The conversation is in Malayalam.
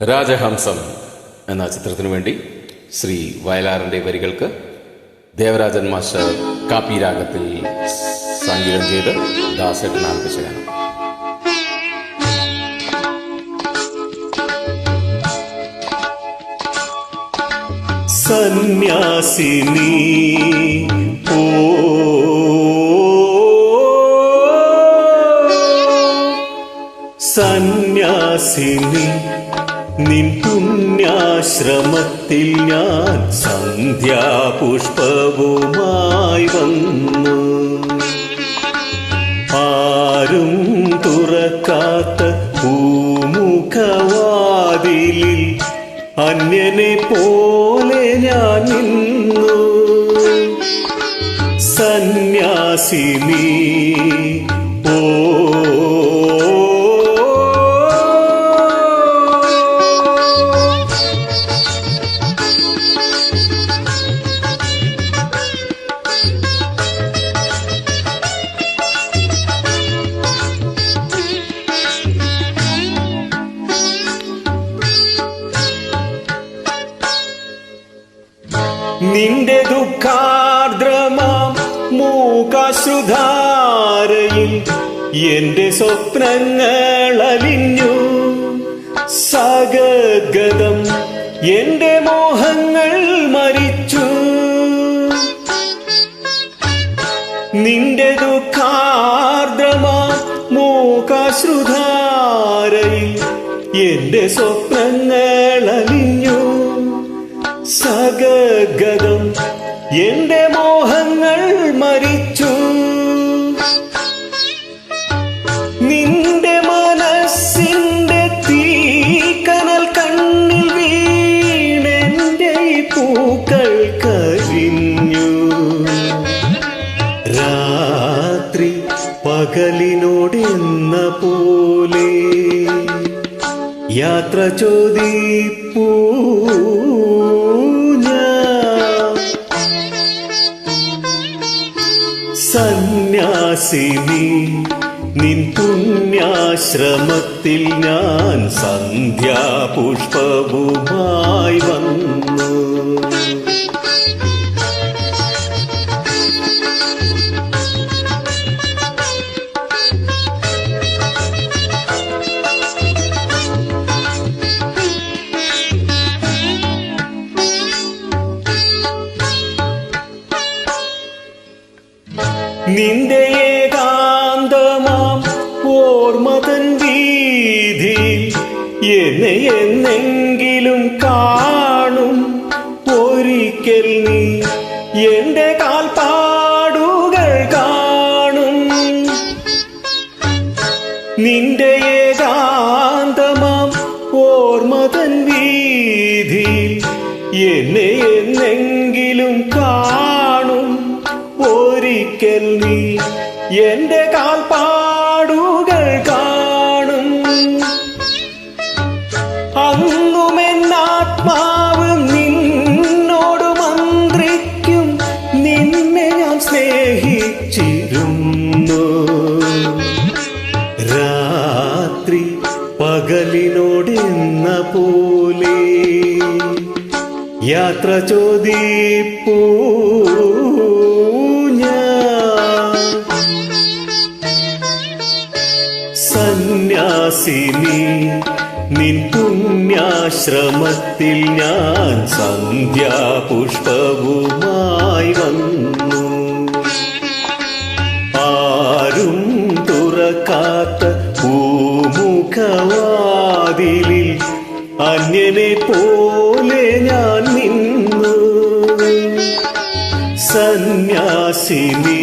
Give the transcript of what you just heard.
രാജഹംസം എന്ന ചിത്രത്തിനു വേണ്ടി ശ്രീ വയലാറിന്റെ വരികൾക്ക് ദേവരാജൻ മാസ്റ്റർ കാപ്പി രാഗത്തിൽ സംഗീതം ചെയ്ത് ദാസേട്ടൻ സന്യാസിനി സന്യാസിനി നിൻ പുണ്യാശ്രമത്തിൽ ഞാൻ സന്ധ്യാപുഷ്പവുമായി വന്നു. ആരും തുറക്കാത്ത പൂമുഖവാതിലിൽ അന്യനെ പോലെ ഞാൻ നിന്നു. സന്യാസിനി നിന്റെ ദുഃഖാർദ്രമാം മൂകാശ്രുധാരയിൽ എന്റെ സ്വപ്നങ്ങൾ അലിഞ്ഞു സഗദ്ഗതം എന്റെ മോഹങ്ങൾ മരിച്ചു. നിന്റെ ദുഃഖാർദ്രമാം മൂകാശ്രുധാരയിൽ എന്റെ സ്വപ്നങ്ങൾ അലിഞ്ഞു സഗഗതം എന്റെ മോഹങ്ങൾ മരിച്ചു. നിന്റെ മനസ്സിന്റെ തീക്കനൽ കണ്ണിൽ പൂക്കൾ കരിഞ്ഞു. രാത്രി പോലെ യാത്ര ചോദിപ്പൂ. നിൻ പുണ്യാശ്രമത്തിൽ ഞാൻ സന്ധ്യാപുഷ്പവുമായി വന്നു. നിന്റെ എന്നെങ്കിലും കാണും. ഒരിക്കൽ നീ എന്റെ കാൽപ്പാടുകൾ കാണും. നിന്റെ ഏകാന്തമാം ഓർമ്മതൻ വീതി എന്നെ എന്നെങ്കിലും കാണും. ഒരിക്കൽ നീ എന്റെ കാൽപ്പാടുകൾ പകലിനോടെന്ന പോലെ യാത്ര ചോദിപ്പൂ സന്യാസിനി നിൻ പുണ്യാശ്രമത്തിൽ ഞാൻ സന്ധ്യാപുഷ്പവുമായി വന്നു. ആരും തുറക്കാത്ത അന്യനെ പോലെ ഞാൻ നിന്നു. സന്യാസിനി